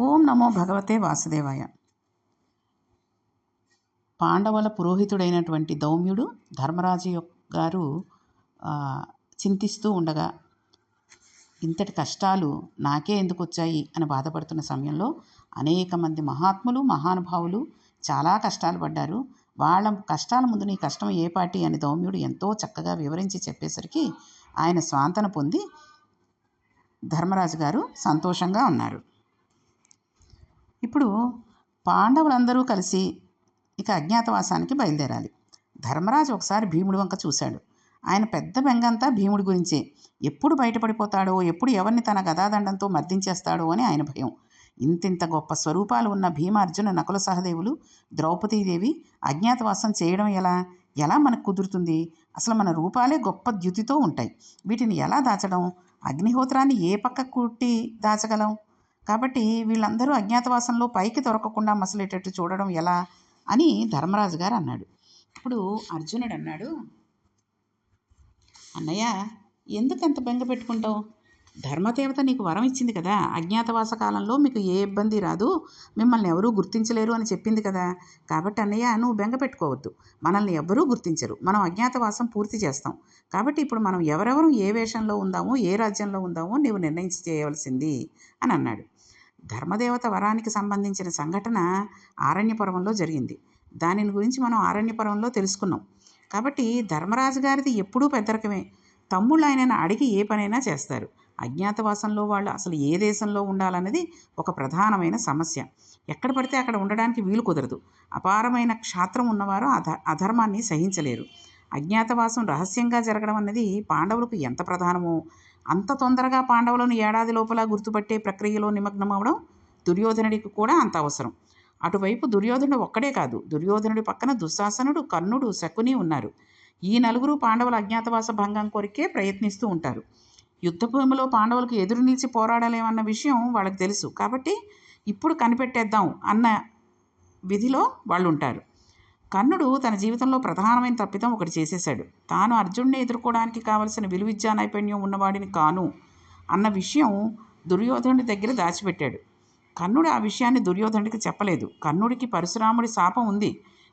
ఓం నమో భగవతే వాసుదేవాయ. పాండవుల పురోహితుడైనటువంటి దౌమ్యుడు ధర్మరాజు యొక్క గారు చింతిస్తూ ఉండగా ఇంతటి కష్టాలు నాకే ఎందుకు వచ్చాయి? అని బాధపడుతున్న సమయంలో అనేక మంది మహాత్ములు మహానుభావులు చాలా కష్టాలు పడ్డారు. వాళ్ళ కష్టాల ముందు నీ కష్టం ఏ పాటి? అని దౌమ్యుడు ఎంతో చక్కగా వివరించి చెప్పేసరికి ఆయన స్వాంతన పొంది ధర్మరాజు గారు సంతోషంగా ఉన్నారు. ఇప్పుడు పాండవులందరూ కలిసి ఇక అజ్ఞాతవాసానికి బయలుదేరాలి. ధర్మరాజు ఒకసారి భీముడి వంక చూశాడు. ఆయన పెద్ద బెంగంతా భీముడి గురించే. ఎప్పుడు బయటపడిపోతాడో ఎప్పుడు ఎవరిని తన గదాదండంతో మర్దించేస్తాడో అని ఆయన భయం. ఇంతింత గొప్ప స్వరూపాలు ఉన్న భీమార్జున నకుల సహదేవులు ద్రౌపదీదేవి అజ్ఞాతవాసం చేయడం ఎలా? ఎలా మనకు కుదురుతుంది? అసలు మన రూపాలే గొప్ప ద్యుతితో ఉంటాయి. వీటిని ఎలా దాచడం? అగ్నిహోత్రాన్ని ఏ పక్క కుట్టి దాచగలం? కాబట్టి వీళ్ళందరూ అజ్ఞాతవాసంలో పైకి దొరకకుండా మసలేటట్టు చూడడం ఎలా అని ధర్మరాజు గారు అన్నాడు. ఇప్పుడు అర్జునుడు అన్నాడు అన్నయ్య ఎందుకు అంత బెంగ పెట్టుకుంటావు? ధర్మదేవత నీకు వరం ఇచ్చింది కదా. అజ్ఞాతవాస కాలంలో మీకు ఏ ఇబ్బంది రాదు. మిమ్మల్ని ఎవరూ గుర్తించలేరు అని చెప్పింది కదా. కాబట్టి అన్నయ్య నువ్వు బెంగ పెట్టుకోవద్దు. మనల్ని ఎవ్వరూ గుర్తించరు. మనం అజ్ఞాతవాసం పూర్తి చేస్తాం. కాబట్టి ఇప్పుడు మనం ఎవరెవరు ఏ వేషంలో ఉందామో ఏ రాజ్యంలో ఉందామో నీవు నిర్ణయించి చేయవలసింది అని అన్నాడు. ధర్మదేవత వరానికి సంబంధించిన సంఘటన ఆరణ్యపురంలో జరిగింది. దానిని గురించి మనం ఆరణ్యపురంలో తెలుసుకున్నాం. కాబట్టి ధర్మరాజు గారిది ఎప్పుడూ పెద్దరకమే. తమ్ముళ్ళు ఆయనను అడిగి ఏ పనైనా చేస్తారు. అజ్ఞాతవాసంలో వాళ్ళు అసలు ఏ దేశంలో ఉండాలన్నది ఒక ప్రధానమైన సమస్య. ఎక్కడ పడితే అక్కడ ఉండడానికి వీలు కుదరదు. అపారమైన క్షాత్రం ఉన్నవారు అధ అధర్మాన్ని సహించలేరు. అజ్ఞాతవాసం రహస్యంగా జరగడం అన్నది పాండవులకు ఎంత ప్రధానమో అంత తొందరగా పాండవులను ఏడాది లోపల గుర్తుపట్టే ప్రక్రియలో నిమగ్నమవడం దుర్యోధనుడికి కూడా అంత అవసరం. అటువైపు దుర్యోధనుడు ఒక్కడే కాదు. దుర్యోధనుడి పక్కన దుశ్శాసనుడు కర్ణుడు శకుని ఉన్నారు. ఈ నలుగురు పాండవుల అజ్ఞాతవాస భంగం కొరికే ప్రయత్నిస్తూ ఉంటారు. యుద్ధభూమిలో పాండవులకు ఎదురు నిలిచి పోరాడలేమన్న విషయం వాళ్ళకి తెలుసు. కాబట్టి ఇప్పుడు కనిపెట్టేద్దాం అన్న విధిలో వాళ్ళు ఉంటారు కర్ణుడు తన జీవితంలో ప్రధానమైన తప్పిదం ఒకటి చేసేశాడు. తాను అర్జునుడిని ఎదుర్కోవడానికి కావలసిన విలువిద్యా నైపుణ్యం ఉన్నవాడిని కాను అన్న విషయం దుర్యోధనుడి దగ్గర దాచిపెట్టాడు. కర్ణుడు ఆ విషయాన్ని దుర్యోధనుడికి చెప్పలేదు. కర్ణుడికి పరశురాముడి శాపం ఉంది.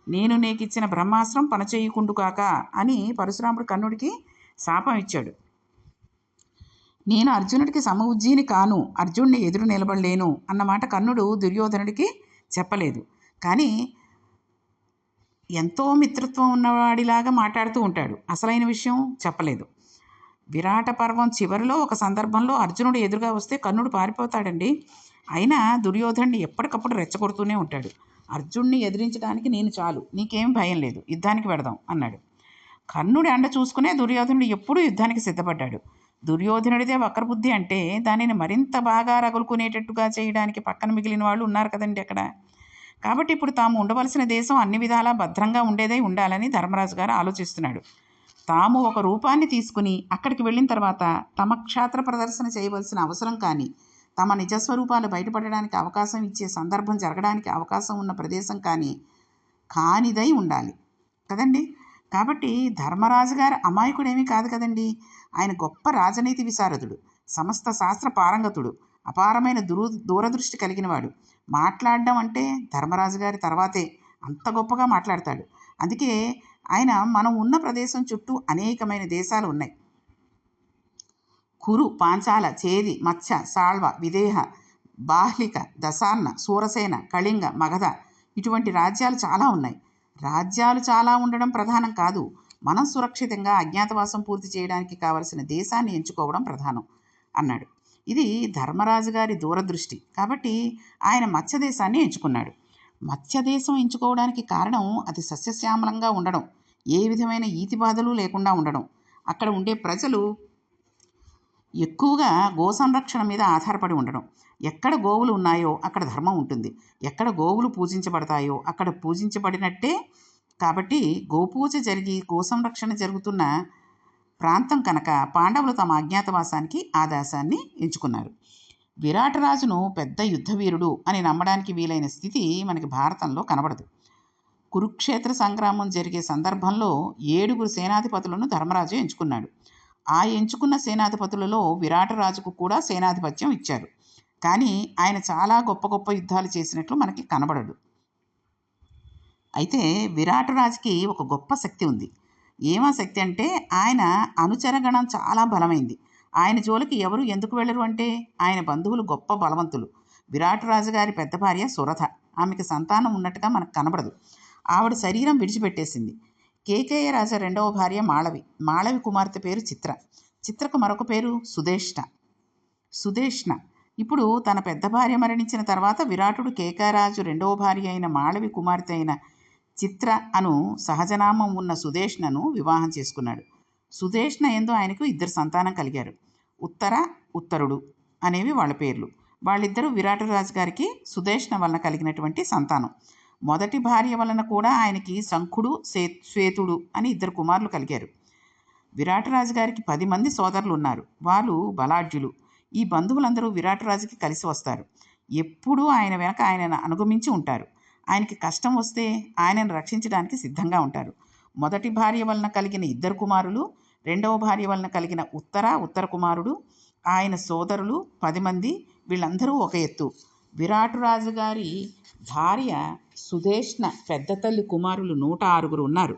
నేను నీకిచ్చిన బ్రహ్మాస్త్రం పనిచేయకుండు కాక అని పరశురాముడు కర్ణుడికి శాపం ఇచ్చాడు. నేను అర్జునుడికి సమ కాను అర్జునుడిని ఎదురు నిలబడలేను అన్నమాట కర్ణుడు దుర్యోధనుడికి చెప్పలేదు. కానీ ఎంతో మిత్రత్వం ఉన్నవాడిలాగా మాట్లాడుతూ ఉంటాడు. అసలైన విషయం చెప్పలేదు. విరాట పర్వం చివరిలో ఒక సందర్భంలో అర్జునుడు ఎదురుగా వస్తే కర్ణుడు పారిపోతాడండి. అయినా దుర్యోధనుడిని ఎప్పటికప్పుడు రెచ్చగొడుతూనే ఉంటాడు. అర్జున్ని ఎదిరించడానికి నేను చాలు నీకేం భయం లేదు యుద్ధానికి పెడదాం అన్నాడు. కర్ణుడి అండ చూసుకునే దుర్యోధనుడు ఎప్పుడూ యుద్ధానికి సిద్ధపడ్డాడు. దుర్యోధనుడిదే వక్రబుద్ధి అంటే దానిని మరింత బాగా రగులుకునేటట్టుగా చేయడానికి పక్కన మిగిలిన వాళ్ళు ఉన్నారు కదండి అక్కడ. కాబట్టి ఇప్పుడు తాము ఉండవలసిన దేశం అన్ని విధాలా భద్రంగా ఉండేదై ఉండాలని ధర్మరాజు గారు ఆలోచిస్తున్నాడు. తాము ఒక రూపాన్ని తీసుకుని అక్కడికి వెళ్ళిన తర్వాత తమ క్షేత్ర ప్రదర్శన చేయవలసిన అవసరం కానీ తమ నిజస్వరూపాలు బయటపడడానికి అవకాశం ఇచ్చే సందర్భం జరగడానికి అవకాశం ఉన్న ప్రదేశం కానీ కానిదై ఉండాలి. కదండి? కాబట్టి ధర్మరాజు గారు అమాయకుడేమీ కాదు కదండి? ఆయన గొప్ప రాజనీతి విశారదుడు సమస్త శాస్త్ర పారంగతుడు అపారమైన దూర దూరదృష్టి కలిగినవాడు. మాట్లాడడం అంటే ధర్మరాజు గారి తర్వాతే అంత గొప్పగా మాట్లాడతాడు. అందుకే ఆయన మనం ఉన్న ప్రదేశం చుట్టూ అనేకమైన దేశాలు ఉన్నాయి. కురు పాంచాల చేది మత్స్య సాళ్వ విదేహ బాహ్లిక దశాన్న సూరసేన కళింగ మగధ ఇటువంటి రాజ్యాలు చాలా ఉన్నాయి. రాజ్యాలు చాలా ఉండడం ప్రధానం కాదు. మనం సురక్షితంగా అజ్ఞాతవాసం పూర్తి చేయడానికి కావలసిన దేశాన్ని ఎంచుకోవడం ప్రధానం అన్నాడు. ఇది ధర్మరాజు గారి దూరదృష్టి. కాబట్టి ఆయన మత్స్యదేశాన్ని ఎంచుకున్నాడు. మత్స్యదేశం ఎంచుకోవడానికి కారణం అది సస్యశ్యామలంగా ఉండడం. ఏ విధమైన ఈతి బాధలు లేకుండా ఉండడం. అక్కడ ఉండే ప్రజలు ఎక్కువగా గో సంరక్షణ మీద ఆధారపడి ఉండడం. ఎక్కడ గోవులు ఉన్నాయో అక్కడ ధర్మం ఉంటుంది. ఎక్కడ గోవులు పూజించబడతాయో అక్కడ పూజించబడినట్టే కాబట్టి గోపూజ జరిగి గో సంరక్షణ జరుగుతున్న ప్రాంతం కనుక పాండవులు తమ అజ్ఞాతవాసానికి ఆ దాసాన్ని ఎంచుకున్నారు. విరాటరాజును పెద్ద యుద్ధవీరుడు అని నమ్మడానికి వీలైన స్థితి మనకి భారతంలో కనబడదు. కురుక్షేత్ర సంగ్రామం జరిగే సందర్భంలో ఏడుగురు సేనాధిపతులను ధర్మరాజు ఎంచుకున్నాడు. ఆ ఎంచుకున్న సేనాధిపతులలో విరాటరాజుకు కూడా సేనాధిపత్యం ఇచ్చారు. కానీ ఆయన చాలా గొప్ప గొప్ప యుద్ధాలు చేసినట్లు మనకి కనబడడు అయితే విరాటరాజుకి ఒక గొప్ప శక్తి ఉంది. ఏమా శక్తి అంటే ఆయన అనుచరగణం చాలా బలమైంది. ఆయన జోలికి ఎవరు ఎందుకు వెళ్ళరు అంటే ఆయన బంధువులు గొప్ప బలవంతులు. విరాటరాజు గారి పెద్ద భార్య సురథ. ఆమెకి సంతానం ఉన్నట్టుగా మనకు కనబడదు. ఆవిడ శరీరం విడిచిపెట్టేసింది. కేకేయ రాజ రెండవ భార్య మాళవి. మాళవి కుమార్తె పేరు చిత్ర. చిత్రకు మరొక పేరు సుదేష్ణ సుదేష్ణ ఇప్పుడు తన పెద్ద భార్య మరణించిన తర్వాత విరాటుడు కేకారాజు రెండవ భార్య అయిన మాళవి కుమార్తె అయిన చిత్ర అను సహజనామం ఉన్న సుదేష్ణను వివాహం చేసుకున్నాడు. సుదేష్ణ ఎందు ఆయనకు ఇద్దరు సంతానం కలిగారు. ఉత్తర ఉత్తరుడు అనేవి వాళ్ళ పేర్లు. వాళ్ళిద్దరూ విరాటరాజు గారికి సుదేష్ణ వలన కలిగినటువంటి సంతానం. మొదటి భార్య వలన కూడా ఆయనకి శంఖుడు సే శ్వేతుడు అని ఇద్దరు కుమారులు కలిగారు. విరాటరాజు గారికి పది మంది సోదరులు ఉన్నారు వాళ్ళు బలాఢ్యులు. ఈ బంధువులందరూ విరాటరాజుకి కలిసి వస్తారు. ఎప్పుడూ ఆయన వెనక ఆయనను అనుగమించి ఉంటారు. ఆయనకి కష్టం వస్తే ఆయనను రక్షించడానికి సిద్ధంగా ఉంటారు. మొదటి భార్య వలన కలిగిన ఇద్దరు కుమారులు రెండవ భార్య వలన కలిగిన ఉత్తర ఉత్తర కుమారుడు ఆయన సోదరులు పది మంది వీళ్ళందరూ ఒక ఎత్తు. విరాటురాజు గారి భార్య సుధేష్ణ పెద్ద తల్లి కుమారులు నూట ఆరుగురు ఉన్నారు.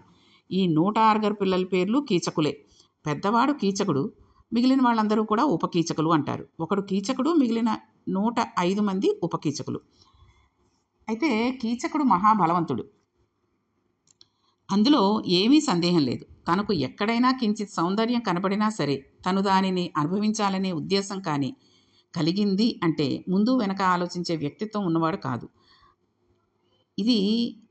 ఈ నూట ఆరుగురు పిల్లల పేర్లు కీచకులే. పెద్దవాడు కీచకుడు మిగిలిన వాళ్ళందరూ కూడా ఉపకీచకులు అంటారు. ఒకడు కీచకుడు మిగిలిన నూట ఐదు మంది ఉపకీచకులు. అయితే కీచకుడు మహాబలవంతుడు. అందులో ఏమీ సందేహం లేదు. తనకు ఎక్కడైనా కించిత్ సౌందర్యం కనబడినా సరే తను దానిని అనుభవించాలనే ఉద్దేశం కానీ కలిగింది అంటే ముందు వెనక ఆలోచించే వ్యక్తిత్వం ఉన్నవాడు కాదు. ఇది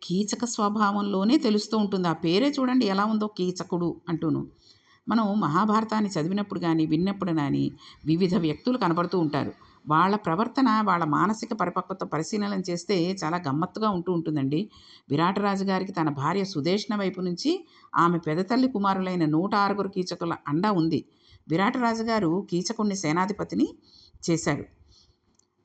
కీచక స్వభావంలోనే తెలుస్తూ ఉంటుంది. ఆ పేరే చూడండి ఎలా ఉందో కీచకుడు అంటూను. మనం మహాభారతాన్ని చదివినప్పుడు కానీ విన్నప్పుడు కానీ వివిధ వ్యక్తులు కనబడుతూ ఉంటారు. వాళ్ళ ప్రవర్తన వాళ్ళ మానసిక పరిపక్వత పరిశీలన చేస్తే చాలా గమ్మత్తుగా ఉంటూ ఉంటుందండి. విరాటరాజు గారికి తన భార్య సుదేష్ణ వైపు నుంచి ఆమె పెదతల్లి కుమారులైన నూట ఆరుగురు కీచకుల అండా ఉంది. విరాటరాజు గారు కీచకుణ్ణి సేనాధిపతిని చేశారు.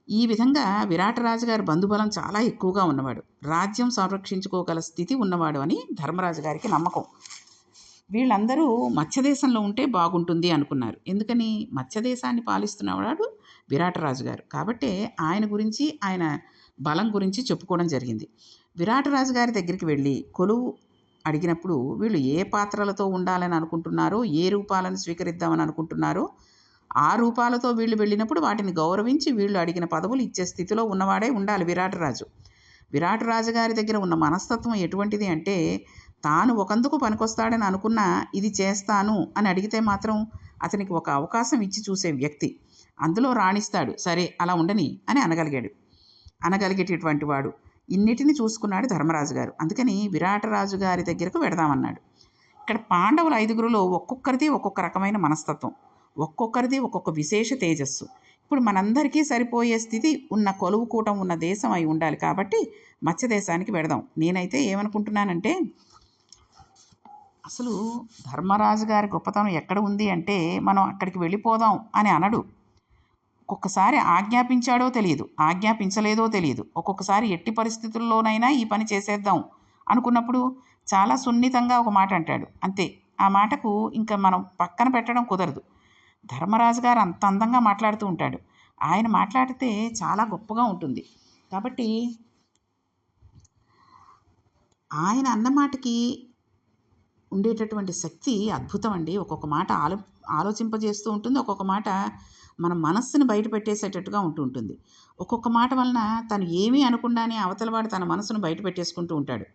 ఈ విధంగా విరాటరాజు గారి బంధుబలం చాలా ఎక్కువగా ఉన్నవాడు. రాజ్యం సంరక్షించుకోగల స్థితి ఉన్నవాడు అని ధర్మరాజు గారికి నమ్మకం. వీళ్ళందరూ మత్స్యదేశంలో ఉంటే బాగుంటుంది అనుకున్నారు. ఎందుకని? మత్స్యదేశాన్ని పాలిస్తున్నవాడు విరాటరాజు గారు కాబట్టే ఆయన గురించి ఆయన బలం గురించి చెప్పుకోవడం జరిగింది. విరాటరాజు గారి దగ్గరికి వెళ్ళి కొలువు అడిగినప్పుడు వీళ్ళు ఏ పాత్రలతో ఉండాలని అనుకుంటున్నారో ఏ రూపాలను స్వీకరిద్దామని అనుకుంటున్నారో ఆ రూపాలతో వీళ్ళు వెళ్ళినప్పుడు వాటిని గౌరవించి వీళ్ళు అడిగిన పదవులు ఇచ్చే స్థితిలో ఉన్నవాడే ఉండాలి విరాటరాజు. విరాటరాజు గారి దగ్గర ఉన్న మనస్తత్వం ఎటువంటిది అంటే తాను ఒకందుకు పనికొస్తాడని అనుకున్నా ఇది చేస్తాను అని అడిగితే మాత్రం అతనికి ఒక అవకాశం ఇచ్చి చూసే వ్యక్తి. అందులో రాణిస్తాడు. సరే అలా ఉండని అని అనగలిగాడు. అనగలిగేటటువంటి వాడు ఇన్నిటిని చూసుకున్నాడు ధర్మరాజు గారు. అందుకని విరాటరాజు గారి దగ్గరకు వెడదామన్నాడు. ఇక్కడ పాండవుల ఐదుగురులో ఒక్కొక్కరిది ఒక్కొక్క రకమైన మనస్తత్వం. ఒక్కొక్కరిది ఒక్కొక్క విశేష తేజస్సు. ఇప్పుడు మనందరికీ సరిపోయే స్థితి ఉన్న కొలువు కూటం ఉన్న దేశం అయి ఉండాలి కాబట్టి మత్స్య దేశానికి వెడదాం నేనైతే ఏమనుకుంటున్నానంటే అసలు ధర్మరాజు గారి గొప్పతనం ఎక్కడ ఉంది అంటే మనం అక్కడికి వెళ్ళిపోదాం అని అనడు. ఒక్కొక్కసారి ఆజ్ఞాపించాడో తెలియదు ఆజ్ఞాపించలేదో తెలియదు. ఒక్కొక్కసారి ఎట్టి పరిస్థితుల్లోనైనా ఈ పని చేసేద్దాం అనుకున్నప్పుడు చాలా సున్నితంగా ఒక మాట అంటాడు. అంతే. ఆ మాటకు ఇంకా మనం పక్కన పెట్టడం కుదరదు. ధర్మరాజు గారు అంత అందంగా మాట్లాడుతూ ఉంటాడు. ఆయన మాట్లాడితే చాలా గొప్పగా ఉంటుంది. కాబట్టి ఆయన అన్న మాటకి ఉండేటటువంటి శక్తి అద్భుతం అండి ఒక్కొక్క మాట ఆలో ఆలోచింపజేస్తూ ఉంటుంది. ఒక్కొక్క మాట మన మనస్సుని బయట పెట్టేసేటట్టుగా ఉంటూ ఉంటుంది. ఒక్కొక్క మాట వలన తను ఏమీ అనకుండానే అవతలవాడు తన మనసును బయట పెట్టేసుకుంటూ ఉంటాడు.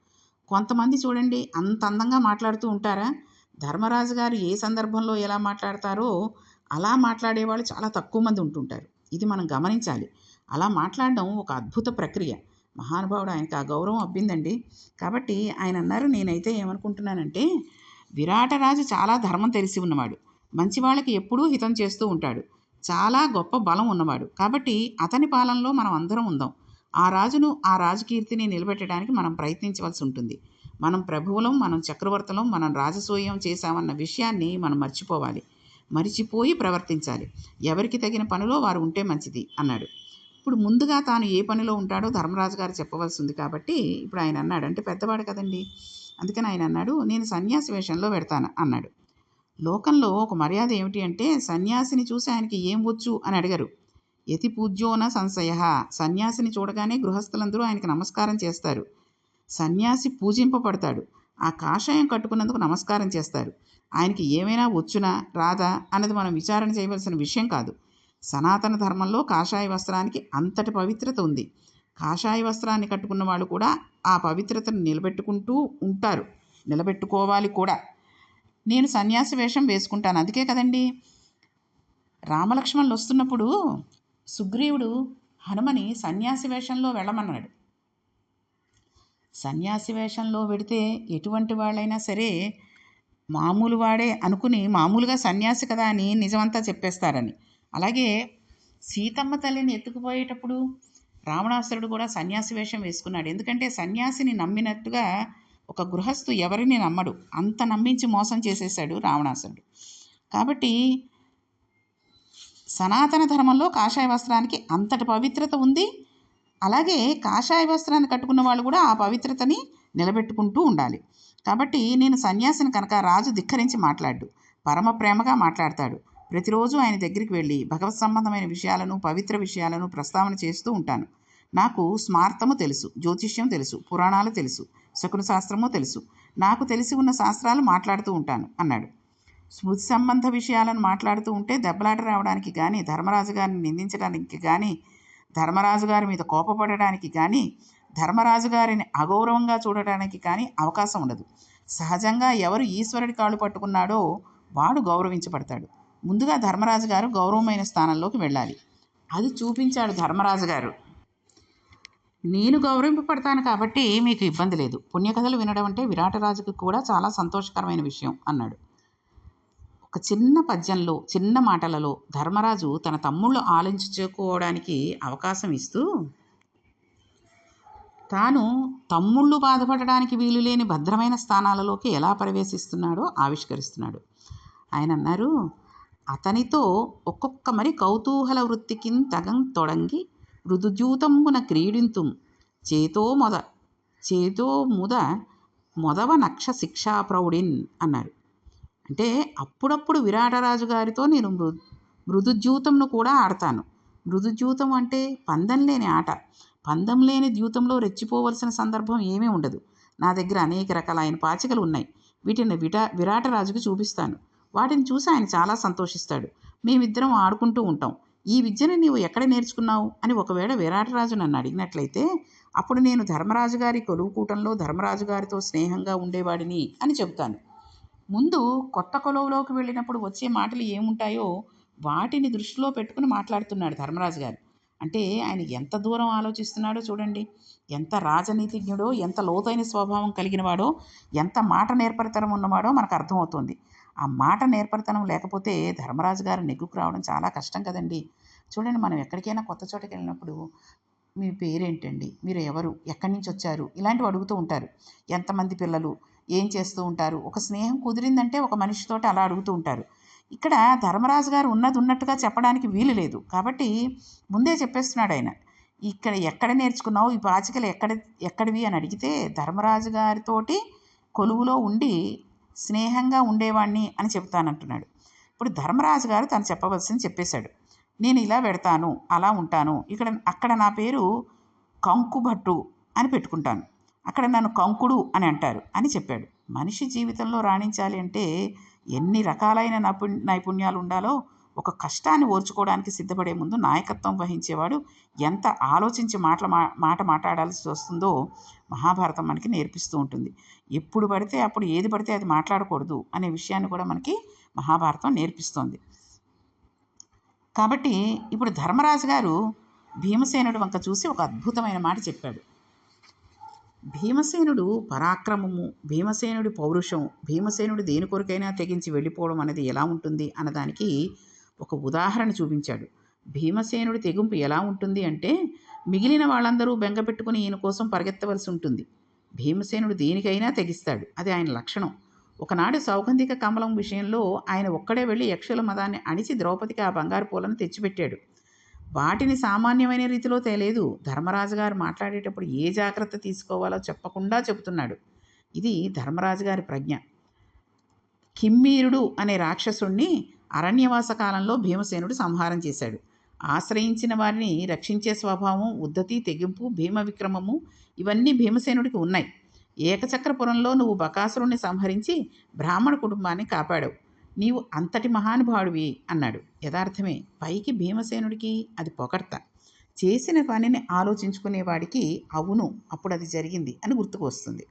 కొంతమంది చూడండి అంత అందంగా మాట్లాడుతూ ఉంటారా? ధర్మరాజు గారు ఏ సందర్భంలో ఎలా మాట్లాడతారో అలా మాట్లాడేవాళ్ళు చాలా తక్కువ మంది ఉంటుంటారు. ఇది మనం గమనించాలి. అలా మాట్లాడడం ఒక అద్భుత ప్రక్రియ. మహానుభావుడు ఆయనకు ఆ గౌరవం అబ్బిందండి. కాబట్టి ఆయన అన్నారు నేనైతే ఏమనుకుంటున్నానంటే విరాటరాజు చాలా ధర్మం తెలిసి ఉన్నవాడు. మంచి వాళ్ళకి ఎప్పుడూ హితం చేస్తూ ఉంటాడు. చాలా గొప్ప బలం ఉన్నవాడు. కాబట్టి అతని పాలనలో మనం అందరం ఉందాం. ఆ రాజును ఆ రాజకీర్తిని నిలబెట్టడానికి మనం ప్రయత్నించవలసి ఉంటుంది. మనం ప్రభువులం మనం చక్రవర్తులం మనం రాజసూయం చేశామన్న విషయాన్ని మనం మర్చిపోవాలి. మరిచిపోయి ప్రవర్తించాలి. ఎవరికి తగిన పనిలో వారు ఉంటే మంచిది అన్నాడు. ఇప్పుడు ముందుగా తాను ఏ పనిలో ఉంటాడో ధర్మరాజు గారు చెప్పవలసి ఉంది కాబట్టి ఇప్పుడు ఆయన అన్నాడు. అంటే పెద్దవాడు కదండి. అందుకని ఆయన అన్నాడు నేను సన్యాసి వేషంలో పెడతాను అన్నాడు. లోకంలో ఒక మర్యాద ఏమిటి అంటే సన్యాసిని చూసి ఆయనకి ఏం వచ్చు అని అడిగారు. యతి పూజ్యోన సంశయ. సన్యాసిని చూడగానే గృహస్థులందరూ ఆయనకు నమస్కారం చేస్తారు. సన్యాసి పూజింపబడతాడు. ఆ కాషాయం కట్టుకున్నందుకు నమస్కారం చేస్తారు. ఆయనకి ఏమైనా వచ్చునా రాదా అన్నది మనం విచారణ చేయవలసిన విషయం కాదు. సనాతన ధర్మంలో కాషాయ వస్త్రానికి అంతటి పవిత్రత ఉంది. కాషాయ వస్త్రాన్ని కట్టుకున్న వాళ్ళు కూడా ఆ పవిత్రతను నిలబెట్టుకుంటూ ఉంటారు. నిలబెట్టుకోవాలి కూడా. నేను సన్యాసి వేషం వేసుకుంటాను. అందుకే కదండి. రామలక్ష్మణులు వస్తున్నప్పుడు సుగ్రీవుడు హనుమని సన్యాసి వేషంలో వెళ్ళమన్నాడు. సన్యాసి వేషంలో వెడితే ఎటువంటి వాళ్ళైనా సరే మామూలు వాడే అనుకుని మామూలుగా సన్యాసి కదా అని నిజమంతా చెప్పేస్తారని. అలాగే సీతమ్మ తల్లిని ఎత్తుకుపోయేటప్పుడు రావణాసురుడు కూడా సన్యాసి వేషం వేసుకున్నాడు. ఎందుకంటే సన్యాసిని నమ్మినట్టుగా ఒక గృహస్థు ఎవరిని నమ్మడు. అంత నమ్మించి మోసం చేసేసాడు రావణాసురుడు. కాబట్టి సనాతన ధర్మంలో కాషాయ వస్త్రానికి అంతటి పవిత్రత ఉంది. అలాగే కాషాయ వస్త్రాన్ని కట్టుకున్న వాళ్ళు కూడా ఆ పవిత్రతని నిలబెట్టుకుంటూ ఉండాలి. కాబట్టి నేను సన్యాసిని కనుక రాజు ధిక్కరించి మాట్లాడు పరమ ప్రేమగా మాట్లాడతాడు. ప్రతిరోజు ఆయన దగ్గరికి వెళ్ళి భగవత్ సంబంధమైన విషయాలను పవిత్ర విషయాలను ప్రస్తావన చేస్తూ ఉంటాను. నాకు స్మార్తము తెలుసు జ్యోతిష్యం తెలుసు పురాణాలు తెలుసు శకున శాస్త్రము తెలుసు. నాకు తెలిసి ఉన్న శాస్త్రాలు మాట్లాడుతూ ఉంటాను అన్నాడు. స్మృతి సంబంధ విషయాలను మాట్లాడుతూ ఉంటే దెబ్బలాట రావడానికి కానీ ధర్మరాజు గారిని నిందించడానికి కానీ ధర్మరాజు గారి మీద కోపపడడానికి కానీ ధర్మరాజు గారిని అగౌరవంగా చూడటానికి కానీ అవకాశం ఉండదు. సహజంగా ఎవరు ఈశ్వరుడి కాళ్ళు పట్టుకున్నాడో వాడు గౌరవించబడతాడు. ముందుగా ధర్మరాజు గారు గౌరవమైన స్థానంలోకి వెళ్ళాలి. అది చూపించాడు ధర్మరాజు గారు. నేను గౌరవింపబడతాను కాబట్టి మీకు ఇబ్బంది లేదు. పుణ్యకథలు వినడం అంటే విరాటరాజుకు కూడా చాలా సంతోషకరమైన విషయం అన్నాడు. ఒక చిన్న పద్యంలో చిన్న మాటలలో ధర్మరాజు తన తమ్ముళ్ళు ఆలోచించుకోవడానికి అవకాశం ఇస్తూ తాను తమ్ముళ్ళు బాధపడడానికి వీలులేని భద్రమైన స్థానాలలోకి ఎలా ప్రవేశిస్తున్నాడో ఆవిష్కరిస్తున్నాడు. ఆయన అన్నారు అతనితో ఒక్కొక్క మరి కౌతూహల వృత్తికిన్ తగం తొడంగి రుదుజూతంబున క్రీడింతుం. చేతో మొద చేతో ముద మొదవ నక్ష శిక్షా ప్రౌఢిన్ అన్నారు. అంటే అప్పుడప్పుడు విరాటరాజు గారితో నేను మృ మృదుజ్యూతంను కూడా ఆడతాను. మృదుజ్యూతం అంటే పందం లేని ఆట. పందం లేని ద్యూతంలో రెచ్చిపోవలసిన సందర్భం ఏమీ ఉండదు. నా దగ్గర అనేక రకాలైన పాచికలు ఉన్నాయి. వీటిని విటా విరాటరాజుకు చూపిస్తాను. వాటిని చూసి ఆయన చాలా సంతోషిస్తాడు. మేమిద్దరం ఆడుకుంటూ ఉంటాం. ఈ విద్యను నీవు ఎక్కడ నేర్చుకున్నావు? అని ఒకవేళ విరాటరాజు నన్ను అడిగినట్లయితే అప్పుడు నేను ధర్మరాజు గారి కొలువుకూటంలో ధర్మరాజు గారితో స్నేహంగా ఉండేవాడిని అని చెబుతాను. ముందు కొత్త కొలువులోకి వెళ్ళినప్పుడు వచ్చే మాటలు ఏముంటాయో వాటిని దృష్టిలో పెట్టుకుని మాట్లాడుతున్నాడు ధర్మరాజు గారు అంటే ఆయన ఎంత దూరం ఆలోచిస్తున్నాడో చూడండి. ఎంత రాజనీతిజ్ఞుడో ఎంత లోతైన స్వభావం కలిగినవాడో ఎంత మాట నేర్పరితనం ఉన్నవాడో మనకు అర్థమవుతుంది. ఆ మాట నేర్పరితనం లేకపోతే ధర్మరాజు గారు నెగ్గుకు రావడం చాలా కష్టం కదండి. చూడండి మనం ఎక్కడికైనా కొత్త చోటకి వెళ్ళినప్పుడు మీ పేరేంటండి? మీరు ఎవరు? ఎక్కడి నుంచి వచ్చారు? ఇలాంటివి అడుగుతూ ఉంటారు. ఎంతమంది పిల్లలు? ఏం చేస్తూ ఉంటారు? ఒక స్నేహం కుదిరిందంటే ఒక మనిషితోటి అలా అడుగుతూ ఉంటారు. ఇక్కడ ధర్మరాజు గారు ఉన్నది ఉన్నట్టుగా చెప్పడానికి వీలు లేదు. కాబట్టి ముందే చెప్పేస్తున్నాడు ఆయన. ఇక్కడ ఎక్కడ నేర్చుకున్నావు? ఈ పాచికలు ఎక్కడ ఎక్కడివి అని అడిగితే ధర్మరాజు గారితోటి కొలువులో ఉండి స్నేహంగా ఉండేవాడిని అని చెప్తానంటున్నాడు ఇప్పుడు ధర్మరాజు గారు తను చెప్పవలసింది చెప్పేశాడు. నేను ఇలా పెడతాను అలా ఉంటాను. ఇక్కడ అక్కడ నా పేరు కంకుభట్టు అని పెట్టుకుంటాను. అక్కడ నన్ను కంకుడు అని అంటారు అని చెప్పాడు. మనిషి జీవితంలో రాణించాలి అంటే ఎన్ని రకాలైన నైపు నైపుణ్యాలు ఉండాలో ఒక కష్టాన్ని ఓర్చుకోవడానికి సిద్ధపడే ముందు నాయకత్వం వహించేవాడు ఎంత ఆలోచించి మాటల మాట మాట్లాడాల్సి వస్తుందో మహాభారతం మనకి నేర్పిస్తూ ఉంటుంది. ఎప్పుడు పడితే అప్పుడు ఏది పడితే అది మాట్లాడకూడదు అనే విషయాన్ని కూడా మనకి మహాభారతం నేర్పిస్తోంది. కాబట్టి ఇప్పుడు ధర్మరాజు గారు భీమసేనుడు వంక చూసి ఒక అద్భుతమైన మాట చెప్పాడు. భీమసేనుడు పరాక్రమము భీమసేనుడి పౌరుషం భీమసేనుడు దేని కొరకైనా తెగించి వెళ్ళిపోవడం అనేది ఎలా ఉంటుంది అన్నదానికి ఒక ఉదాహరణ చూపించాడు. భీమసేనుడి తెగింపు ఎలా ఉంటుంది అంటే మిగిలిన వాళ్ళందరూ బెంగ పెట్టుకుని ఈయన కోసం పరిగెత్తవలసి ఉంటుంది. భీమసేనుడు దేనికైనా తెగిస్తాడు. అది ఆయన లక్షణం. ఒకనాడు సౌగంధిక కమలం విషయంలో ఆయన ఒక్కడే వెళ్ళి యక్షుల మదాన్ని అణిచి ద్రౌపదికి ఆ బంగారు పూలను తెచ్చిపెట్టాడు. వాటిని సామాన్యమైన రీతిలో తేలేదు. ధర్మరాజు గారు మాట్లాడేటప్పుడు ఏ జాగ్రత్త తీసుకోవాలో చెప్పకుండా చెబుతున్నాడు. ఇది ధర్మరాజు గారి ప్రజ్ఞ. కిమ్మీరుడు అనే రాక్షసుణ్ణి అరణ్యవాస కాలంలో భీమసేనుడు సంహారం చేశాడు. ఆశ్రయించిన వారిని రక్షించే స్వభావం ఉద్ధతి తెగింపు భీమ విక్రమము ఇవన్నీ భీమసేనుడికి ఉన్నాయి. ఏకచక్రపురంలో నువ్వు బకాసురుణ్ణి సంహరించి బ్రాహ్మణ కుటుంబాన్ని కాపాడావు. నీవు అంతటి మహానుభావుడివి అన్నాడు. యథార్థమే పైకి భీమసేనుడికి అది పొగడ్త. చేసిన పనిని ఆలోచించుకునేవాడికి అవును అప్పుడు అది జరిగింది అని గుర్తుకు వస్తుంది.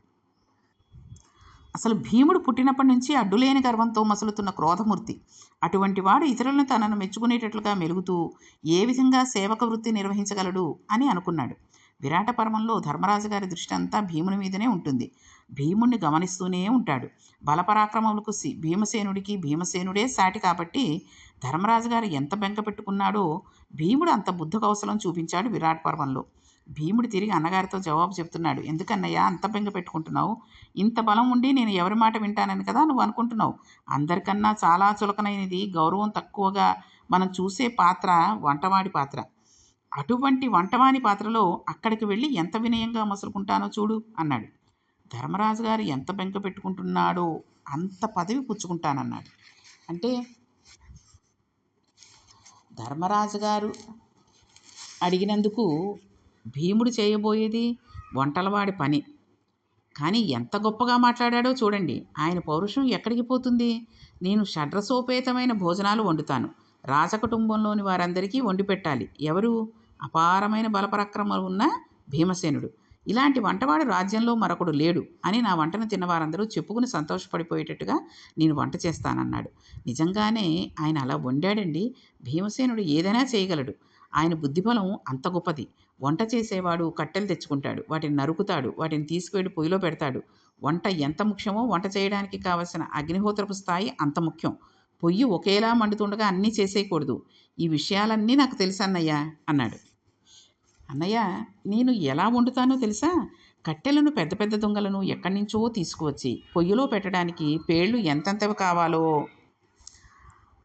అసలు భీముడు పుట్టినప్పటి నుంచి అడ్డులేని గర్వంతో మసులుతున్న క్రోధమూర్తి. అటువంటి వాడు ఇతరులను తనను మెచ్చుకునేటట్లుగా మెలుగుతూ ఏ విధంగా సేవక వృత్తి నిర్వహించగలడు అని అనుకున్నాడు. విరాట పర్వంలో ధర్మరాజు గారి దృష్టి అంతా భీముని మీదనే ఉంటుంది. భీముణ్ణి గమనిస్తూనే ఉంటాడు. బలపరాక్రమములకు సి భీమసేనుడికి భీమసేనుడే సాటి కాబట్టి ధర్మరాజు గారు ఎంత బెంక పెట్టుకున్నాడో భీముడు అంత బుద్ధ కౌశలం చూపించాడు విరాట్ పర్వంలో. భీముడు తిరిగి అన్నగారితో జవాబు చెప్తున్నాడు ఎందుకన్నయ్యా అంత బెంగ పెట్టుకుంటున్నావు? ఇంత బలం ఉండి నేను ఎవరి మాట వింటానని కదా నువ్వు అనుకుంటున్నావు? అందరికన్నా చాలా చులకనైనది గౌరవం తక్కువగా మనం చూసే పాత్ర వంటవాడి పాత్ర. అటువంటి వంటవాని పాత్రలో అక్కడికి వెళ్ళి ఎంత వినయంగా మసులుకుంటానో చూడు అన్నాడు. ధర్మరాజు గారు ఎంత బెంక పెట్టుకుంటున్నాడో అంత పదవి పుచ్చుకుంటానన్నాడు. అంటే ధర్మరాజు గారు అడిగినందుకు భీముడు చేయబోయేది వంటలవాడి పని. కానీ ఎంత గొప్పగా మాట్లాడాడో చూడండి. ఆయన పౌరుషం ఎక్కడికి పోతుంది? నేను షడ్రసోపేతమైన భోజనాలు వండుతాను. రాజకుటుంబంలోని వారందరికీ వండి పెట్టాలి. ఎవరు? అపారమైన బలపరాక్రమాలు ఉన్న భీమసేనుడు. ఇలాంటి వంటవాడు రాజ్యంలో మరొకడు లేడు అని నా వంటను తిన్నవారందరూ చెప్పుకుని సంతోషపడిపోయేటట్టుగా నేను వంట చేస్తానన్నాడు. నిజంగానే ఆయన అలా వండాడండి. భీమసేనుడు ఏదైనా చేయగలడు. ఆయన బుద్ధిబలం అంత గొప్పది. వంట చేసేవాడు కట్టెలు తెచ్చుకుంటాడు. వాటిని నరుకుతాడు. వాటిని తీసుకువెళ్ళి పొయ్యిలో పెడతాడు. వంట ఎంత ముఖ్యమో వంట చేయడానికి కావలసిన అగ్నిహోత్రపు స్థాయి అంత ముఖ్యం. పొయ్యి ఒకేలా మండుతుండగా అన్నీ చేసేయకూడదు. ఈ విషయాలన్నీ నాకు తెలుసన్నయ్యా అన్నయ్య అన్నాడు. అన్నయ్య నేను ఎలా వండుతానో తెలుసా? కట్టెలను పెద్ద పెద్ద దొంగలను ఎక్కడి నుంచో తీసుకువచ్చి పొయ్యిలో పెట్టడానికి పేళ్ళు ఎంతెంతవి కావాలో?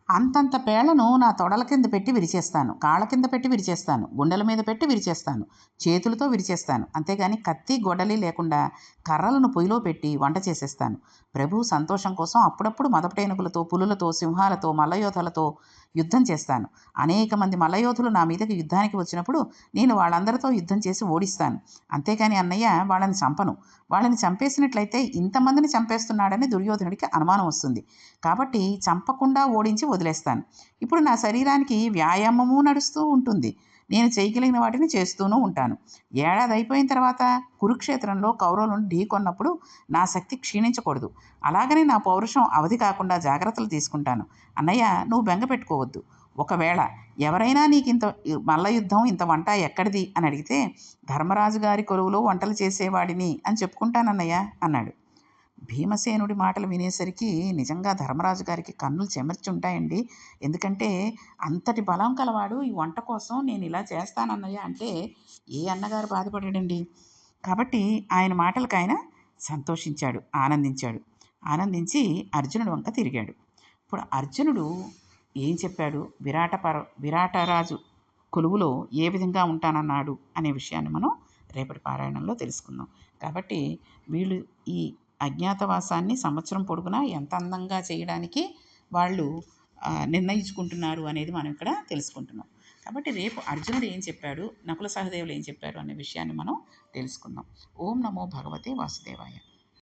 అంతంత పేళ్ళను నా తొడల కింద పెట్టి విరిచేస్తాను కాళ్ళ కింద పెట్టి విరిచేస్తాను గుండెల మీద పెట్టి విరిచేస్తాను చేతులతో విరిచేస్తాను. అంతేగాని కత్తి గొడ్డలి లేకుండా కర్రలను పొయ్యిలో పెట్టి వంట చేసేస్తాను. ప్రభు సంతోషం కోసం అప్పుడప్పుడు మదపటేనుగులతో పులులతో సింహాలతో మల్లయోధలతో యుద్ధం చేస్తాను. అనేక మంది మల్లయోధులు నా మీదకి యుద్ధానికి వచ్చినప్పుడు నేను వాళ్ళందరితో యుద్ధం చేసి ఓడిస్తాను. అంతేకాని అన్నయ్య వాళ్ళని చంపను. వాళ్ళని చంపేసినట్లయితే ఇంతమందిని చంపేస్తున్నాడని దుర్యోధనుడికి అనుమానం వస్తుంది. కాబట్టి చంపకుండా ఓడించి వదిలేస్తాను. ఇప్పుడు నా శరీరానికి వ్యాయామము నడుస్తూ ఉంటుంది. నేను చేయగలిగిన వాటిని చేస్తూనూ ఉంటాను. ఏడాది అయిపోయిన తర్వాత కురుక్షేత్రంలో కౌరవులను ఢీకొన్నప్పుడు నా శక్తి క్షీణించకూడదు. అలాగనే నా పౌరుషం అవధి కాకుండా జాగ్రత్తలు తీసుకుంటాను. అన్నయ్య నువ్వు బెంగ పెట్టుకోవద్దు. ఒకవేళ ఎవరైనా నీకు ఇంత మల్ల యుద్ధం ఇంత వంట ఎక్కడిది? అని అడిగితే ధర్మరాజు గారి కొలువులో వంటలు చేసేవాడిని అని చెప్పుకుంటానన్నయ్య అన్నాడు. భీమసేనుడి మాటలు వినేసరికి నిజంగా ధర్మరాజు గారికి కన్నులు చెమర్చుంటాయండి. ఎందుకంటే అంతటి బలం కలవాడు ఈ వంట కోసం నేను ఇలా చేస్తానన్నయ్య అంటే ఏ అన్నగారు బాధపడాడండి? కాబట్టి ఆయన మాటలకు ఆయన సంతోషించాడు ఆనందించాడు. ఆనందించి అర్జునుడు వంక తిరిగాడు. ఇప్పుడు అర్జునుడు ఏం చెప్పాడు? విరాట పర విరాటరాజు కొలువులో ఏ విధంగా ఉంటానన్నాడు అనే విషయాన్ని మనం రేపటి పారాయణంలో తెలుసుకుందాం. కాబట్టి వీళ్ళు ఈ అజ్ఞాతవాసాన్ని సంవత్సరం పొడుగునా ఎంత అందంగా చేయడానికి వాళ్ళు నిర్ణయించుకుంటున్నారు అనేది మనం ఇక్కడ తెలుసుకుంటున్నాం. కాబట్టి రేపు అర్జునుడు ఏం చెప్పాడు నకుల సహదేవులు ఏం చెప్పారు అనే విషయాన్ని మనం తెలుసుకుందాం. ఓం నమో భగవతే వాసుదేవాయ.